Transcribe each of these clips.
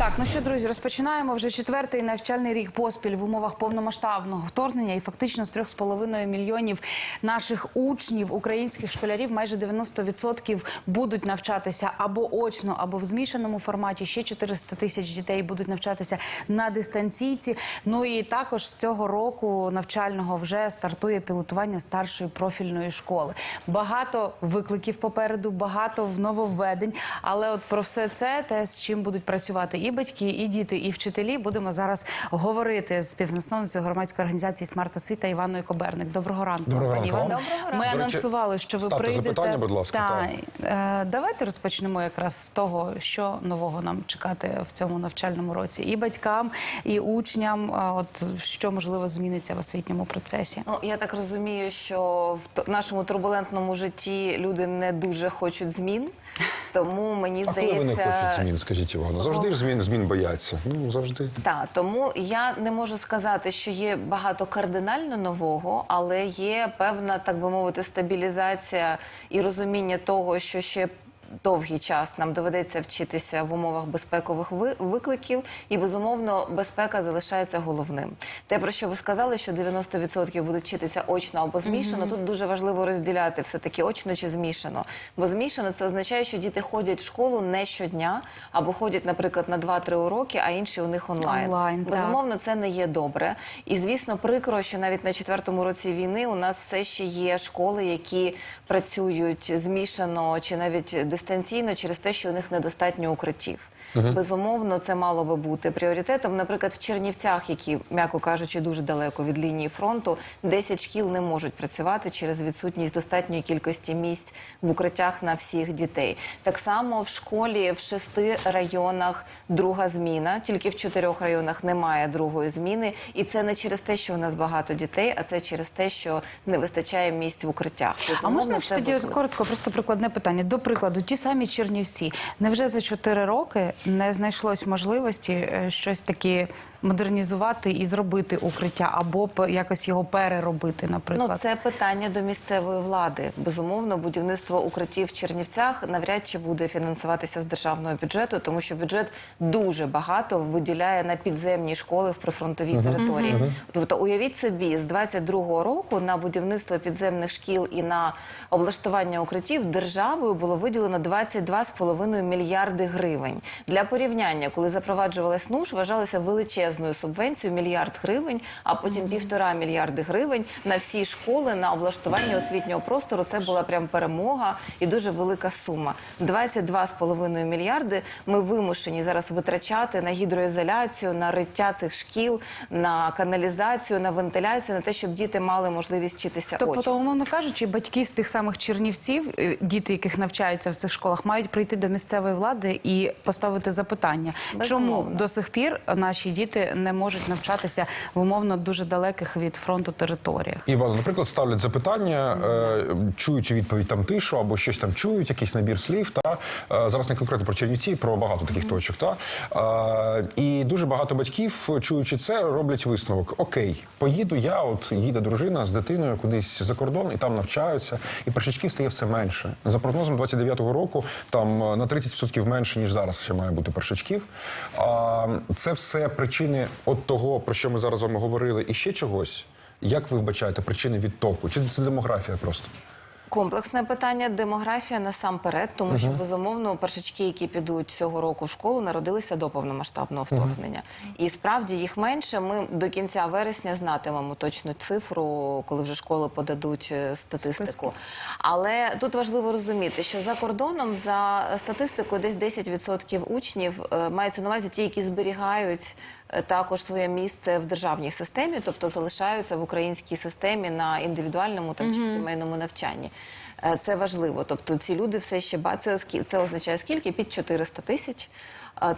Так, ну що, друзі, розпочинаємо вже четвертий навчальний рік поспіль в умовах повномасштабного вторгнення. І фактично з 3,5 мільйонів наших учнів, українських школярів, майже 90% будуть навчатися або очно, або в змішаному форматі. Ще 400 тисяч дітей будуть навчатися на дистанційці. Ну і також з цього року навчального вже стартує пілотування старшої профільної школи. Багато викликів попереду, багато нововведень. Але от про все це, те, з чим будуть працювати і батьки, і діти, і вчителі, будемо зараз говорити з співзасновницею громадської організації Смарт Освіта Іваною Коберник. Доброго ранку. Доброго пані ранку. Івано. Доброго Ми ранку. До анонсували, речі, що ви ставте прийдете. запитання, будь ласка, Та, е, давайте розпочнемо якраз з того, що нового нам чекати в цьому навчальному році, і батькам, і учням. От що можливо зміниться в освітньому процесі. Ну я так розумію, що в нашому турбулентному житті люди не дуже хочуть змін, тому мені А коли здається, вони хочуть змін, скажіть Івано? Завжди ж змін, змін бояться. Ну, завжди. Так, тому я не можу сказати, що є багато кардинально нового, але є певна, так би мовити, стабілізація і розуміння того, що ще. Довгий час нам доведеться вчитися в умовах безпекових ви- викликів, і безумовно безпека залишається головним. Те, про що ви сказали, що 90% будуть вчитися очно або змішано. Тут дуже важливо розділяти все таки очно чи змішано. Бо змішано це означає, що діти ходять в школу не щодня, або ходять, наприклад, на 2-3 уроки, а інші у них онлайн. Онлайн, так. Безумовно, це не є добре. І звісно, прикро, що навіть на четвертому році війни у нас все ще є школи, які працюють змішано чи навіть дистанційно через те, що у них недостатньо укриттів. Безумовно, це мало би бути пріоритетом. Наприклад, в Чернівцях, які, м'яко кажучи, дуже далеко від лінії фронту, 10 шкіл не можуть працювати через відсутність достатньої кількості місць в укриттях на всіх дітей. Так само в школі в шести районах друга зміна, тільки в чотирьох районах немає другої зміни. І це не через те, що у нас багато дітей, а це через те, що не вистачає місць в укриттях. А можна якщо тоді виклик. коротко, просто прикладне питання. До прикладу, ті самі Чернівці. Невже за 4 роки не знайшлось можливості е, щось таке модернізувати і зробити укриття, або п- якось його переробити, наприклад? Ну, це питання до місцевої влади. Безумовно, будівництво укриттів в Чернівцях навряд чи буде фінансуватися з державного бюджету, тому що бюджет дуже багато виділяє на підземні школи в прифронтовій території. Тобто, уявіть собі, з 22-го року на будівництво підземних шкіл і на облаштування укриттів державою було виділено 22,5 мільярди гривень. Для порівняння, коли запроваджувалась НУШ, вважалося величезною субвенцією мільярд гривень, а потім півтора мільярди гривень на всі школи на облаштування освітнього простору. Це була прям перемога і дуже велика сума. 22,5 мільярди ми вимушені зараз витрачати на гідроізоляцію, на риття цих шкіл, на каналізацію, на вентиляцію, на те, щоб діти мали можливість вчитися Тобто, умовно кажучи, батьки з тих самих чернівців, е, діти, яких навчаються в цих школах, мають прийти до місцевої влади і поставити запитання, чому до сих пір наші діти не можуть навчатися в умовно дуже далеких від фронту територіях. Івано, наприклад, ставлять запитання, е, чують відповідь там тишу або щось там чують, якийсь набір слів. Та е, зараз не конкретно про Чернівці, про багато таких точок. Та е, і дуже багато батьків, чуючи це, роблять висновок: Окей, поїду я, от їде дружина з дитиною кудись за кордон, і там навчаються, і першачків стає все менше. За прогнозом 29-го року, там е, на 30% менше ніж зараз ще має бути першачків. А це все причини от того, про що ми зараз з вами говорили, і ще чогось. Як ви вбачаєте причини відтоку? Чи це демографія просто? Комплексне питання демографія насамперед, тому що безумовно першачки, які підуть цього року в школу, народилися до повномасштабного вторгнення. І справді їх менше. Ми до кінця вересня знатимемо точну цифру, коли вже школи подадуть е, статистику. Але тут важливо розуміти, що за кордоном за статистикою десь 10% учнів е, мається на увазі ті, які зберігають також своє місце в державній системі, тобто залишаються в українській системі на індивідуальному там чи сімейному навчанні. Е, Це важливо. Тобто ці люди все ще це, це означає скільки? Під 400 тисяч.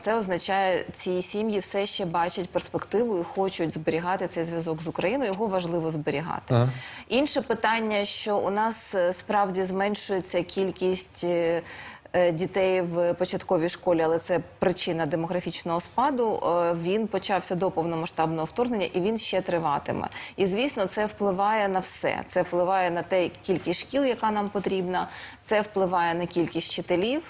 Це означає, ці сім'ї все ще бачать перспективу і хочуть зберігати цей зв'язок з Україною. Його важливо зберігати. Інше питання, що у нас е, справді зменшується кількість. Е, дітей в початковій школі, але це причина демографічного спаду. е, Він почався до повномасштабного вторгнення і він ще триватиме. І звісно, це впливає на все. Це впливає на те, кількість шкіл, яка нам потрібна. Це впливає на кількість вчителів.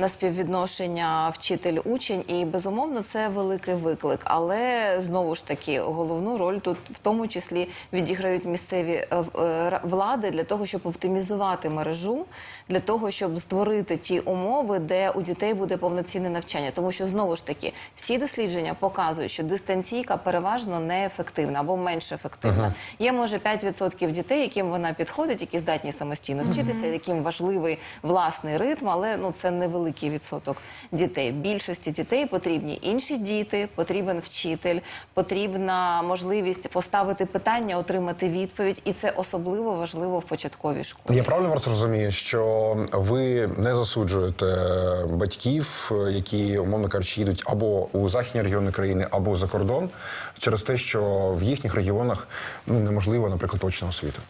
На співвідношення вчитель-учень, і безумовно це великий виклик. Але знову ж таки головну роль тут в тому числі відіграють місцеві е, е, влади для того, щоб оптимізувати мережу, для того, щоб створити ті умови, де у дітей буде повноцінне навчання. Тому що знову ж таки всі дослідження показують, що дистанційка переважно неефективна або менш ефективна. Є може 5% дітей, яким вона підходить, які здатні самостійно вчитися, яким важливий власний ритм, але ну це невеликий відсоток дітей. Більшості дітей потрібні інші діти, потрібен вчитель, потрібна можливість поставити питання, отримати відповідь, і це особливо важливо в початковій школі. Я правильно вас розумію, що ви не засуджуєте батьків, які, умовно кажучи, їдуть або у західні регіони країни, або за кордон, через те, що в їхніх регіонах ну неможливо, наприклад, очна освіта.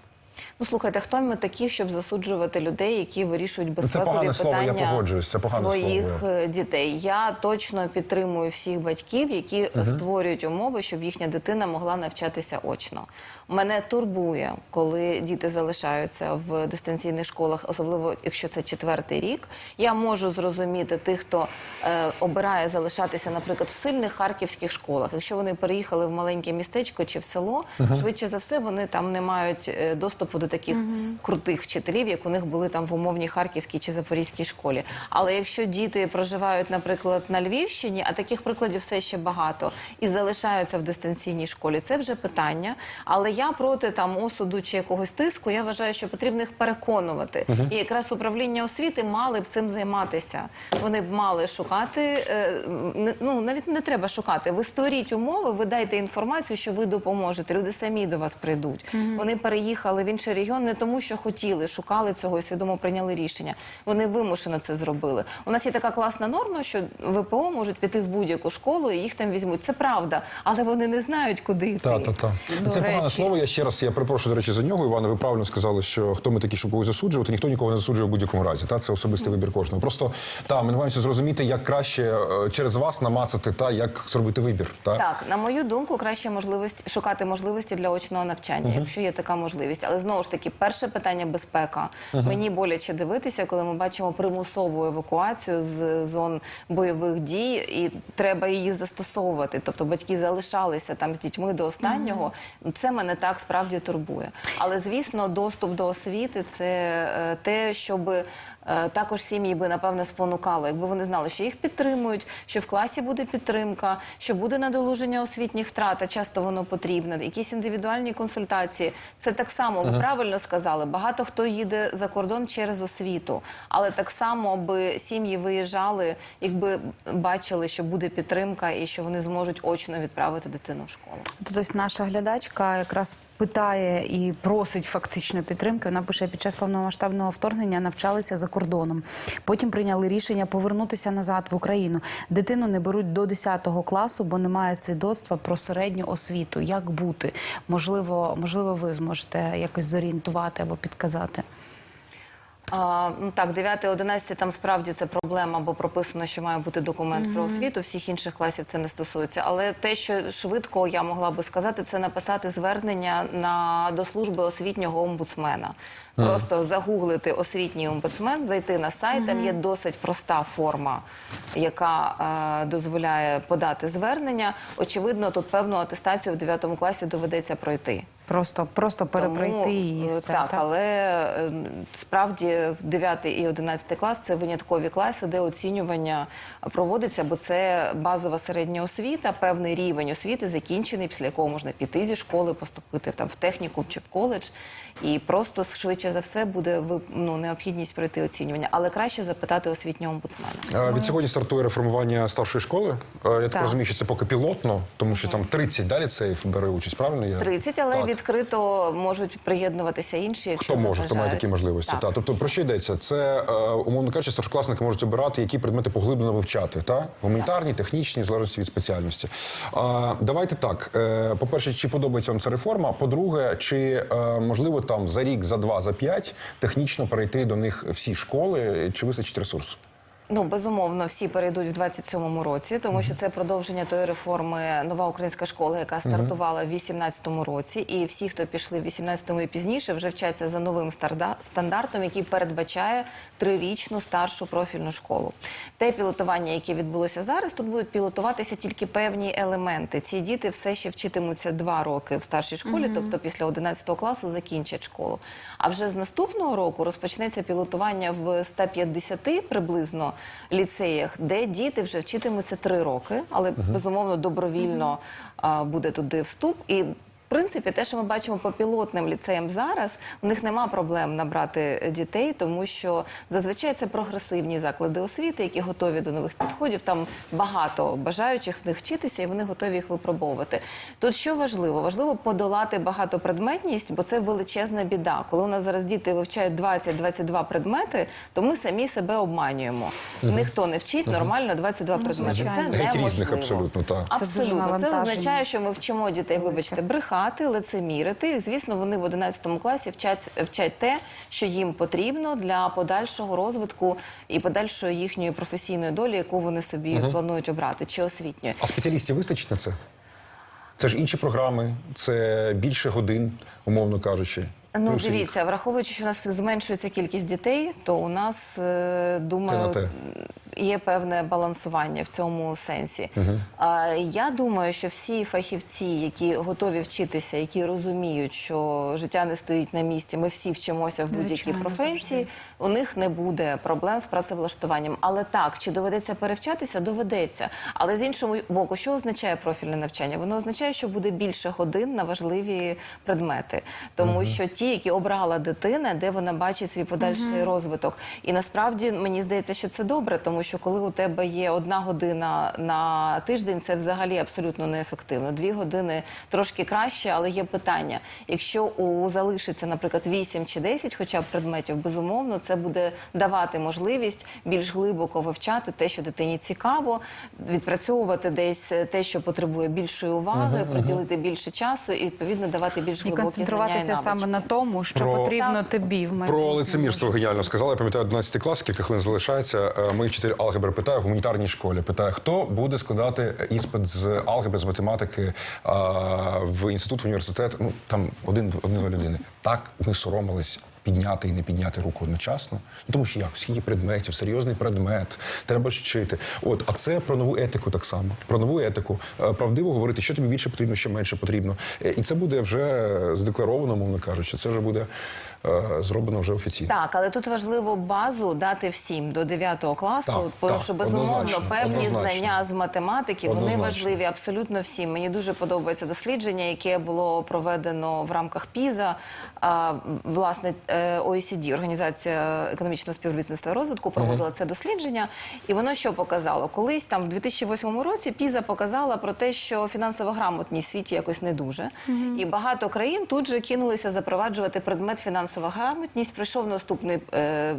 Ну слухайте, хто ми такі, щоб засуджувати людей, які вирішують безпекові Ну, погане слово, я питання це своїх слово. е, дітей? Я точно підтримую всіх батьків, які створюють умови, щоб їхня дитина могла навчатися очно. Мене турбує, коли діти залишаються в дистанційних школах, особливо якщо це четвертий рік. Я можу зрозуміти тих, хто е, обирає залишатися, наприклад, в сильних харківських школах. Якщо вони переїхали в маленьке містечко чи в село, швидше за все вони там не мають е, доступу до таких крутих вчителів, як у них були там в умовній харківській чи запорізькій школі. Але якщо діти проживають, наприклад, на Львівщині, а таких прикладів все ще багато, і залишаються в дистанційній школі, це вже питання. Але я проти там осуду чи якогось тиску. Я вважаю, що потрібно їх переконувати. І якраз управління освіти мали б цим займатися. Вони б мали шукати. е, Ну навіть не треба шукати. Ви створіть умови, ви дайте інформацію, що ви допоможете. Люди самі до вас прийдуть. Вони переїхали в інший регіон не тому, що хотіли, шукали цього і свідомо прийняли рішення. Вони вимушено це зробили. У нас є така класна норма, що ВПО можуть піти в будь-яку школу і їх там візьмуть. Це правда, але вони не знають, куди йти. Так, так, так. Це погане слово. Я ще раз я перепрошую, до речі, за нього. Іване, ви правильно сказали, що хто ми такі, щоб когось засуджувати, ніхто нікого не засуджує в будь-якому разі. Та це особистий вибір кожного. Просто та ми намагаємося зрозуміти, як краще е, через вас намацати та як зробити вибір. Та Так, на мою думку, краще можливість шукати можливості для очного навчання, якщо є така можливість. Але знову ж таки, перше питання безпека. Мені боляче дивитися, коли ми бачимо примусову евакуацію з зон бойових дій, і треба її застосовувати. Тобто батьки залишалися там з дітьми до останнього. Це мене так справді турбує. Але звісно, доступ до освіти це е, те, щоб е, також сім'ї би напевне спонукало, якби вони знали, що їх підтримують, що в класі буде підтримка, що буде надолуження освітніх втрат, а часто воно потрібне, якісь індивідуальні консультації. Це так само ви правильно сказали. Багато хто їде за кордон через освіту, але так само би сім'ї виїжджали, якби бачили, що буде підтримка і що вони зможуть очно відправити дитину в школу. Тут ось наша глядачка якраз питає і просить фактично підтримки. Вона пише, під час повномасштабного вторгнення навчалися за кордоном. Потім прийняли рішення повернутися назад в Україну. Дитину не беруть до 10 класу, бо немає свідоцтва про середню освіту. Як бути? Можливо, можливо, ви зможете якось зорієнтувати або підказати. А, ну так, 9-11 там справді це проблема, бо прописано, що має бути документ про освіту. Всіх інших класів це не стосується. Але те, що швидко я могла би сказати, це написати звернення на до служби освітнього омбудсмена. Просто загуглити освітній омбудсмен, зайти на сайт. Там є досить проста форма, яка е, дозволяє подати звернення. Очевидно, тут певну атестацію в 9 класі доведеться пройти. Просто, просто перепройти Тому, і е, все. Так, але е, справді в 9 і 11 клас це виняткові класи, де оцінювання проводиться, бо це базова середня освіта, певний рівень освіти закінчений, після якого можна піти зі школи, поступити там в технікум чи в коледж. І просто швидше за все буде ну, необхідність пройти оцінювання. Але краще запитати освітнього омбудсмена. Від сьогодні стартує реформування старшої школи. Я так, Так. розумію, що це поки пілотно, тому що там 30 далі ліцеїв бере участь. Правильно я 30, але Так. Відкрито можуть приєднуватися інші, якщо Хто може, хто має такі можливості? Так. Та тобто про що йдеться? Це е, умовно кажучи, старшокласники можуть обирати, які предмети поглиблено вивчати, та гуманітарні, технічні, в залежності від спеціальності. А, давайте так. Е, по-перше, чи подобається вам ця реформа? По-друге, чи е, можливо там за рік, за два, за п'ять технічно перейти до них всі школи? Чи вистачить ресурсу? Ну, безумовно, всі перейдуть в 27-му році, тому що це продовження тої реформи нова українська школа, яка стартувала в 18-му році. І всі, хто пішли в 18-му і пізніше, вже вчаться за новим стандартом, який передбачає трирічну старшу профільну школу. Те пілотування, яке відбулося зараз, тут будуть пілотуватися тільки певні елементи. Ці діти все ще вчитимуться два роки в старшій школі, тобто після 11 класу закінчать школу. А вже з наступного року розпочнеться пілотування в 150 приблизно ліцеях, де діти вже вчитимуться три роки, але безумовно добровільно а, буде туди вступ. І в принципі, те, що ми бачимо по пілотним ліцеям зараз, у них нема проблем набрати дітей, тому що зазвичай це прогресивні заклади освіти, які готові до нових підходів. Там багато бажаючих в них вчитися, і вони готові їх випробовувати. Тут що важливо? Важливо подолати багатопредметність, бо це величезна біда. Коли у нас зараз діти вивчають 20-22 предмети, то ми самі себе обманюємо. Ніхто не вчить нормально 22 предмети. Це неможливо. різних абсолютно, так. Абсолютно, це навантаження. означає, що ми вчимо дітей, вибачте, брехати, лицемірити. Звісно, вони в 11 класі вчать, вчать те, що їм потрібно для подальшого розвитку і подальшої їхньої професійної долі, яку вони собі планують обрати, чи освітньої. А спеціалістів вистачить на це? Це ж інші програми, це більше годин, умовно кажучи. Ну, Плюс дивіться, враховуючи, що у нас зменшується кількість дітей, то у нас, е, Те на думаю, те. Є певне балансування в цьому сенсі. А, я думаю, що всі фахівці, які готові вчитися, які розуміють, що життя не стоїть на місці, ми всі вчимося в будь-якій професії, у них не буде проблем з працевлаштуванням. Але так, чи доведеться перевчатися, доведеться. Але з іншого боку, що означає профільне навчання? Воно означає, що буде більше годин на важливі предмети, тому що ті, які обрала дитина, де вона бачить свій подальший розвиток. І насправді мені здається, що це добре, тому що коли у тебе є одна година на тиждень, це взагалі абсолютно неефективно. Дві години трошки краще, але є питання. Якщо у залишиться, наприклад, 8 чи 10 хоча б предметів, безумовно, це буде давати можливість більш глибоко вивчати те, що дитині цікаво, відпрацьовувати десь те, що потребує більшої уваги, приділити більше часу і відповідно давати більш І глибокі знання і концентруватися навички. саме на тому, що Про- потрібно Так. тобі в Про лицемірство геніально сказала. Я пам'ятаю 11 клас, кілька хвилин залишається. Е, Мій вчитель алгебри питає в гуманітарній школі. Питає, хто буде складати іспит з алгебри, з математики е, в інститут, в університет. Ну там один одна людини. Так ми соромились. Підняти і не підняти руку одночасно, ну тому що як скільки предметів, серйозний предмет, треба ж вчити. От, а це про нову етику так само. Про нову етику, Е, правдиво говорити, що тобі більше потрібно, що менше потрібно. Е, І це буде вже здекларовано, мовно кажучи. Це вже буде е, зроблено вже офіційно. Так, але тут важливо базу дати всім до 9 класу, Так, тому так, що безумовно однозначно, певні однозначно. знання з математики вони Однозначно. важливі абсолютно всім. Мені дуже подобається дослідження, яке було проведено в рамках ПІЗа. Власне, е, OECD, Організація економічного співробітництва і розвитку, проводила це дослідження. І воно що показало? Колись там в 2008 році ПІЗа показала про те, що фінансова грамотність в світі якось не дуже. І багато країн тут же кинулися запроваджувати предмет фінансова грамотність. Прийшов наступний е,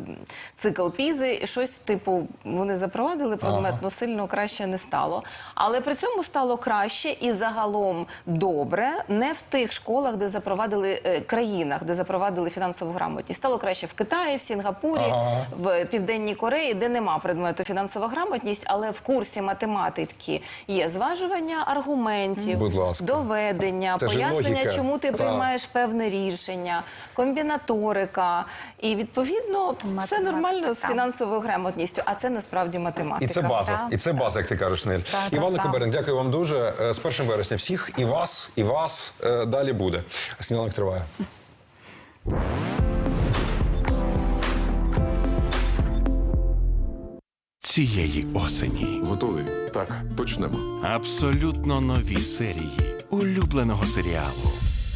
цикл ПІЗи. Щось типу вони запровадили предмет, Ага. ну сильно краще не стало. Але при цьому стало краще і загалом добре не в тих школах, де запровадили е, країнах, де запровадили фінансову грамотність. Стало краще в Китаї, в Сінгапурі, Ага. в Південній Кореї, де нема предмету фінансова грамотність, але в курсі математики є зважування аргументів, доведення, Це пояснення, чому ти Так. приймаєш певне рішення, комбінаторика. І відповідно все нормально з фінансовою грамотністю, а це насправді математика. І це база, і це база, як ти кажеш, Нель. Так, Коберин, дякую вам дуже. Е, З 1 вересня всіх і вас, і вас е, далі буде. Сніданок триває. цієї осені. Готовий? Так, почнемо. Абсолютно нові серії улюбленого серіалу